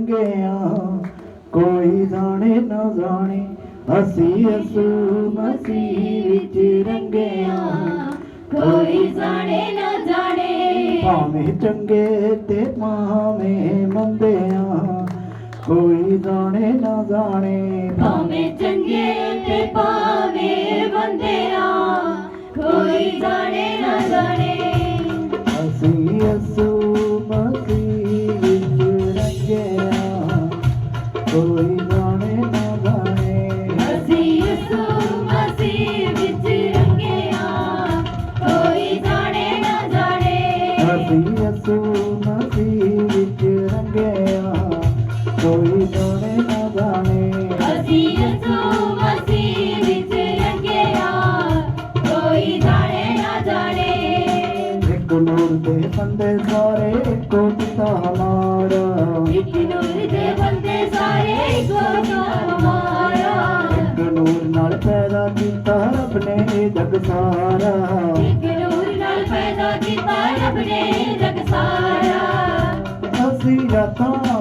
ਰੰਗਿਆ ਕੋਈ ਜਾਣੇ ਨਾ ਜਾਣੇ ਅਸੀਂ ਅਸੂ ਮਸੀਹ ਵਿੱਚ ਰੰਗਿਆ। ਕੋਈ ਜਾਣੇ ਨਾ ਜਾਣੇ। ਭਾਵੇਂ ਚੰਗੇ ਤੇ ਭਾਵੇਂ ਮੰਦਿਆਂ ਕੋਈ ਜਾਣੇ ਨਾ ਜਾਣੇ। ਭਾਵੇਂ ਚੰਗੇ ਤੇ ਭਾਵੇਂ ਬੰਦਿਆ ਕੋਈ ਜਾਣੇ ਨਾ ਜਾਣੇ ਪੈਦਾ ਕੀਤਾ ਰੱਬ ਨੇ ਜਗ ਸਾਰਾ। ਇੱਕ ਨੂਰ ਨਾਲ ਪੈਦਾ ਕੀਤਾ ਰੱਬ ਨੇ ਜਗ ਸਾਰਾ। ਅਸੀਂ ਰਾਤਾਂ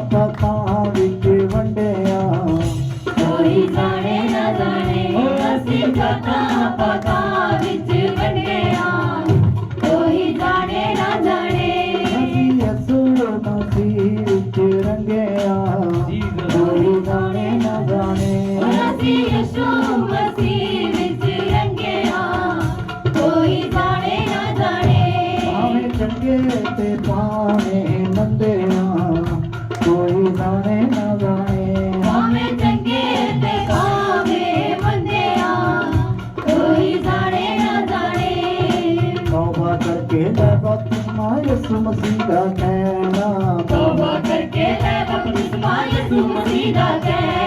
ਚੰਗੇ ਤੇ ਭਾਵੇਂ ਮੰਦਿਆਂ ਕੋਈ ਜਾਣੇ ਨਾ ਜਾਣੇ ਭਾਵੇਂ ਚੰਗੇ ਤੇ ਭਾਵੇਂ ਮੰਦਿਆ ਕੋਈ ਜਾਣੇ ਨਾ ਜਾਣੇ ਤੌਬਾ ਕਰਕੇ ਲੈ ਬਪਤਿਸਮਾ ਯਿਸੂ ਮਸੀਹ ਦਾ ਕਹਿਣਾ। ਤੋਬਾ ਕਰਕੇ ਲੈ ਬਪਤਿਸਮਾ ਯਿਸੂ ਮਸੀਹ ਦਾ ਕਹਿਣਾ।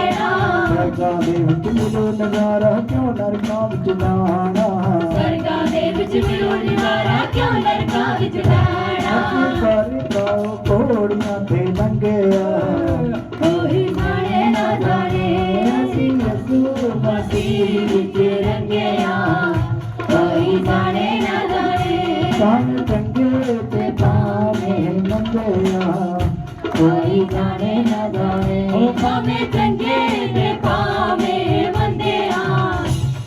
ਸਰਗਾ ਦੇ ਵਿੱਚ ਮਿਲੋ ਨਜ਼ਾਰਾ ਕਿਉਂ ਨਰਕਾਂ ਵਿੱਚ ਜਾਣਾ ਸਰਗਾਂ ਦੇ ਵਿੱਚ ਮਿਲੋ ਨਜ਼ਾਰਾ ਕਿਉਂ ਨਰਕਾਂ ਵਿੱਚ ਅਸੀਂ ਰਹਿਣਾ ਸਾਰੇ ਪਾਓ ਕੋੜੀਆਂ ਤੇ ਲੰਘਿਆ ਕੋਈ ਜਾਣੇ ਨਾ ਜਾਣੇ। ਅਸੀਂ ਯਿਸੂ ਮਸੀਹ ਵਿੱਚ ਰੰਗਿਆ ਕੋਈ ਜਾਣੇ ਨਾ ਜਾਣੇ। ਸਾਨੂੰ ਚੰਗੇ ਤੇ ਭਾਵੇਂ ਮੰਗਿਆ ਕੋਈ ਜਾਣੇ ਨਾ ਜਾਣੇ। ਉਹ ਭਾਵੇਂ ਚੰਗੇ ਤੇ ਭਾਵੇਂ ਮੰਦਿਆ।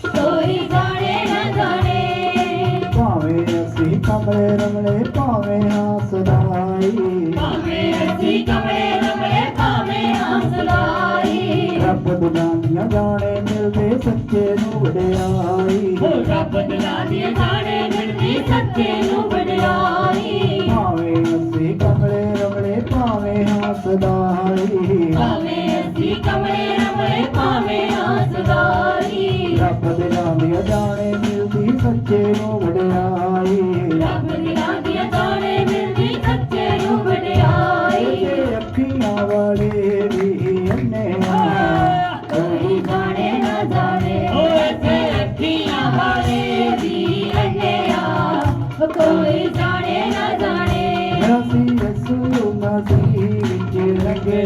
ਕੋਈ ਜਾਣੇ ਨਾ ਜਾਣੇ। ਭਾਵੇਂ ਅਸੀਂ ਕਮਰੇ ਰਮਲੇ ਭਾਵੇਂ ਹੱਸਦਾਈ ਭਾਵੇਂ ਅਸੀਂ ਕਮਲੇ ਰਮਲੇ ਭਾਵੇਂ ਹੰਸਲਾਈ ਰੱਬ ਦੁਨੀਆਂ ਜਾਣੇ ਮਿਲਦੇ ਸੱਚੇ ਨੂੰ ਵਡਿਆਈ। ਉਹ ਰੱਬ ਦਿਲਾਂ ਦੀਆਂ ਜਾਣੇ ਮਿਲਦੀ ਸੱਚੇ ਨੂੰ ਵਡਿਆਈ। ਭਾਵੇਂ ਹੱਸਦਾਈ ਭਾਵੇਂ ਅਸੀਂ ਕਮਲੇ ਰਮਲੇ ਭਾਵੇਂ ਹੰਸਲਾਈ ਰੱਬ ਦੁਨੀਆਂ ਜਾਣੇ ਮਿਲਦੀ ਸੱਚੇ ਨੂੰ ਵਡਿਆਈ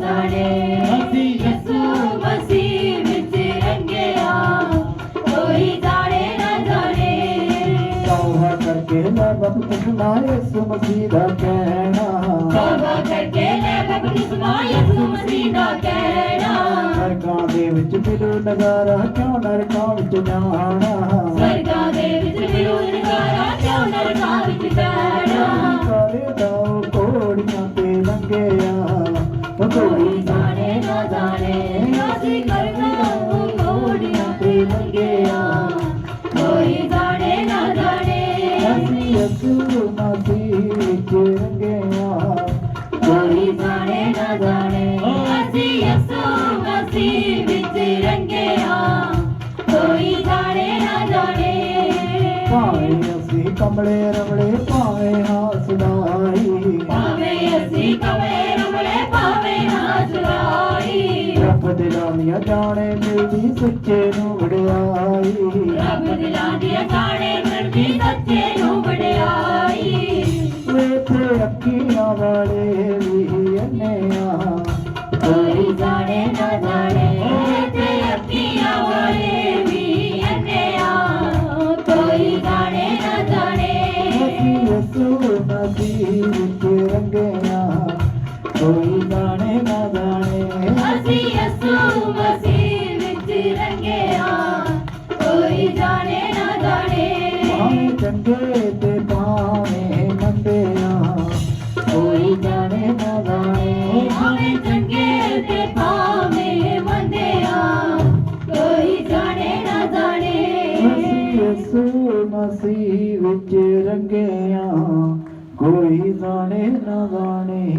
ਕਰਕੇ ਯਿਸੂ ਮਸੀਹ ਦਾ ਕਹਿਣਾ। ਤੋਬਾ ਕਰਕੇ ਲੈ ਬਪਤਿਸਮਾ ਯਿਸੂ ਮਸੀਹ ਦਾ ਕਹਿਣਾ। ਨਰਕਾਂ ਦੇ ਵਿੱਚ ਮਿਲੋ ਨਜ਼ਾਰਾ ਕਿਉਂ ਨਰਕਾਂ ਵਿੱਚ ਜਾਣਾ? ਸਰਗਾਂ ਦੇ ਵਿੱਚ ਮਿਲੂ ਨਜ਼ਾਰਾ ਕਿਉਂ ਨਰਕਾਂ ਵਿੱਚ ਜਾਣਾ? ਸਾਰੇ ਦਾਉ ਕਮਲੇ ਰਮਲੇ ਭਾਵੇਂ ਹਾਸਦਾਈ ਭਾਵੇਂ ਅਸੀਂ ਕਮਲੇ ਰਮਲੇ ਨਾ ਚੁਰਾਈ ਰੱਬ ਦਿਲਾਂ ਦੀਆਂ ਜਾਣੇ ਮਿਲਦੀ ਸੱਚੇ ਨੂੰ ਵਡਿਆਈ। ਰੱਬ ਦਿਲਾਂ ਦੀਆਂ ਜਾਣੇ ਮਿਲਦੀ ਸੱਚੇ ਨੂੰ ਵਡਿਆਈ। ਵੇਥੇ ਅੱਖੀਆਂ ਵਾਲੇ ਨਦੀ ਵਿੱਚ ਰੰਗਿਆ। ਕੋਈ ਜਾਣੇ ਨਾ ਜਾਣੇ ਅਸੀਂ ਯਸੂ ਮਸੀਹ ਵਿੱਚ ਰੰਗਿਆ। ਕੋਈ ਜਾਣੇ ਨਾ ਜਾਣੇ ਭਾਵੇਂ ਚੰਗੇ ਤੇ ਭਾਵੇਂ ਮੰਦਿਆ ਕੋਈ ਜਾਣੇ ਨਾ ਜਾਣੇ ਭਾਵੇਂ ਚੰਗੇ ਤੇ ਭਾਵੇਂ ਮੰਦਿਆ ਕੋਈ ਜਾਣੇ ਨਾ ਜਾਣੇ ਅਸੀਂ ਯਸੂ ਮਸੀਹ ਵਿੱਚ ਰੰਗਿਆ। ਕੋਈ ਜਾਣੇ ਨਾ ਜਾਣੇ